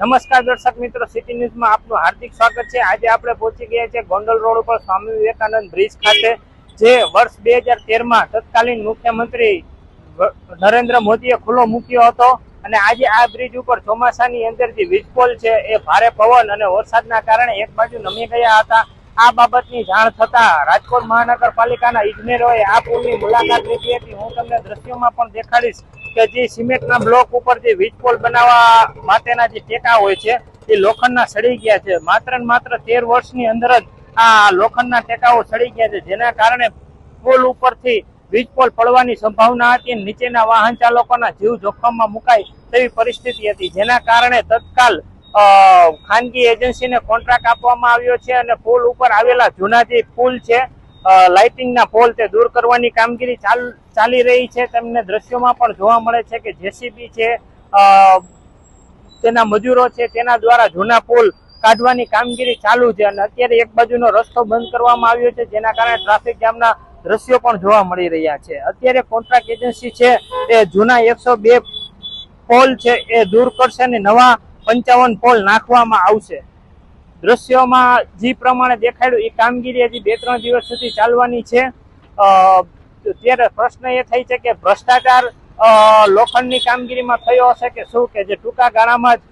નમસ્કાર દર્શક મિત્રો સિટી ન્યૂઝમાં આપનું હાર્દિક સ્વાગત છે. આજે આપણે પહોંચી ગયા છે ગોંડલ રોડ ઉપર સ્વામી વિવેકાનંદ બ્રિજ ખાતે, જે વર્ષ બે હજાર તેરમાં તત્કાલીન મુખ્યમંત્રી નરેન્દ્ર મોદીએ ખુલ્લો મૂક્યો હતો. અને આજે આ બ્રિજ ઉપર ચોમાસાની અંદર જે વીજપોલ છે, એ ભારે પવન અને વરસાદના કારણે એક બાજુ નમી ગયા હતા. આ બાબતની જાણ થતા રાજકોટ મહાનગરપાલિકાના ઇજનેરોએ આ પુલની મુલાકાત લીધી હતી. હું તમને દ્રશ્યોમાં પણ દેખાડીશ. કે જે સિમેન્ટના બ્લોક ઉપર જે વીજપોલ બનાવવા માટેના જે ટેકા હોય છે, એ લોખંડના સડી ગયા છે. માત્ર ને માત્ર તેર વર્ષની અંદર જ આ લોખંડના ટેકાઓ સડી ગયા છે. જેના કારણે પુલ ઉપરથી વીજપોલ પડવાની સંભાવના હતી નીચેના વાહન ચાલકોના જીવ જોખમમાં મુકાય તેવી પરિસ્થિતિ હતી. જેના કારણે તત્કાલ ખાનગી એજન્સીને કોન્ટ્રાક્ટ આપવામાં આવ્યો છે અને પુલ ઉપર આવેલા જૂના જે પુલ છે લાઇટિંગના પોલ તે દૂર કરવાની કામગીરી ચાલ રહી છે. તેમને દ્રશ્યોમાં પણ જોવા મળે છે કે જેસીબી છે તેના મજૂરો છે, તેના દ્વારા જૂના પુલ કાઢવાની કામગીરી ચાલુ છે અને અત્યારે એક બાજુનો રસ્તો બંધ કરવામાં આવ્યો છે, જેના કારણે ટ્રાફિક જામના દ્રશ્યો પણ જોવા મળી રહ્યા છે. અત્યારે કોન્ટ્રાક્ટ એજન્સી છે, એ જૂના એકસો પોલ છે, એ દૂર કરશે અને નવા પંચાવન પોલ નાખવામાં આવશે. દ્રશ્યોમાં જે પ્રમાણે દેખાડ્યું એ કામગીરી હજી બે ત્રણ દિવસ સુધી ચાલવાની છે. ત્યારે પ્રશ્ન એ થાય છે કે ભ્રષ્ટાચાર લોખંડની કામગીરીમાં થયો હશે કે શું? કે જે ટૂંકા ગાળામાં જ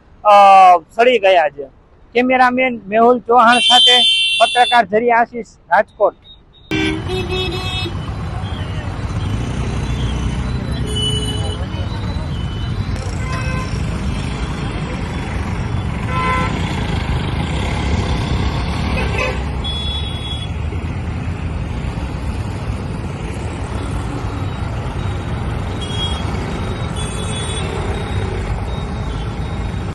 સડી ગયા છે. કેમેરામેન મેહુલ ચૌહાણ સાથે પત્રકાર જરી આશીષ રાજકોટ.